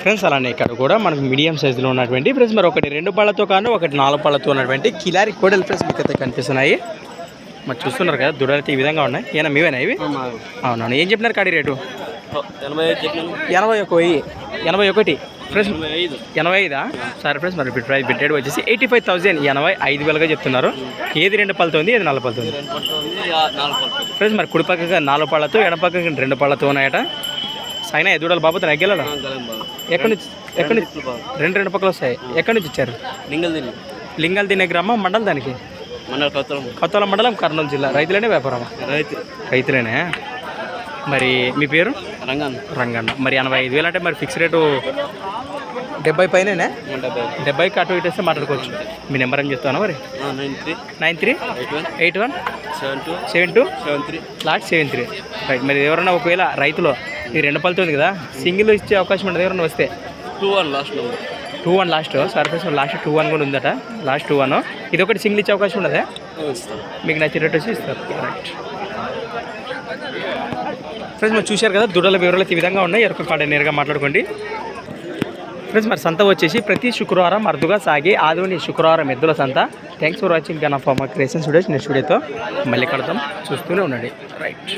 Friends అలానే ఇక్కడ కూడా మనకు మీడియం సైజులో ఉన్నటువంటి ఫ్రెండ్స్ మరి ఒకటి రెండు పళ్ళతో కాను ఒకటి నాలుగు పళ్ళతో ఉన్నటువంటి కిలారి కోడలు ఫ్రెండ్స్ మీకు అయితే కనిపిస్తున్నాయి. మరి చూస్తున్నారు కదా దుడలైతే ఈ విధంగా ఉన్నాయి. ఏనా మీవేనా ఇవి? అవునవును. ఏం చెప్పినారు కాడి రేటు? ఎనభై ఎనభై ఒక వెయ్యి. ఎనభై ఒకటి. ఫ్రెండ్స్ ఎనభై ఐదు? సరే ఫ్రెండ్స్ మరి ప్రైస్ పెట్టేది వచ్చేసి ఎయిటీ ఫైవ్ థౌసండ్ ఎనభై ఐదు వేలుగా చెప్తున్నారు. ఏది రెండు పళ్ళతో ఉంది ఏది నాలుగు పళ్ళతో ఉంది? ఫ్రెండ్స్ మరి కుడి పక్కగా నాలుగు పళ్ళతో ఎడ పక్కగా రెండు పళ్ళతో ఉన్నాయట. సైనా ఎదుడాలి బాబు తన ఎగ్గెళ్ళడా ఎక్కడి నుంచి ఎక్కడి నుంచి? రెండు రెండు పక్కలు వస్తాయి. ఎక్కడి నుంచి ఇచ్చారు లింగల్ తిని లింగాలు తినే గ్రామం మండలం దానికి? కొత్తల మండలం కర్నూలు జిల్లా. రైతులేనే వ్యాపారమా? రైతు. రైతులేనే? మరి మీ పేరు? రంగాన్ రంగన్న. మరి ఎనభై ఐదు వేలు అంటే మరి ఫిక్స్ రేటు డెబ్బై పైననే? డెబ్బై డెబ్బైకి అటు ఇటు వస్తే మాట్లాడుకోవచ్చు. మీ నెంబర్ అని చెప్తాను మరి? Nine three. Nine three? Eight one. Eight one? Seven two. Seven two? Seven three. Last seven three. Right మరి ఎవరైనా ఒకవేళ రైతులో ఈ రెండు పళ్ళతో ఉంది కదా సింగిల్ ఇచ్చే అవకాశం ఉండదు ఎవరైనా వస్తే. Two one last number two one last. Surface last two one కూడా ఉందట. లాస్ట్ టూ వన్ ఇది ఒకటి సింగిల్ ఇచ్చే అవకాశం ఉండదా? మీకు నచ్చినట్టు వచ్చి ఇస్తారు. రైట్ ఫ్రెండ్స్ మరి చూశారు కదా దుడల వివరాలు ఈ విధంగా ఉన్నాయి. ఎరుక కాడ నేరుగా మాట్లాడుకోండి. ఫ్రెండ్స్ మరి సంత వచ్చేసి ప్రతి శుక్రవారం అరుదుగా సాగే ఆదోని శుక్రవారం ఎద్దుల సంత. Thanks for watching gun of మా క్రియేషన్ స్టూడియోస్ నెక్స్ట్ వీడియోతో మళ్ళీ కడతాం చూస్తూనే ఉండండి. రైట్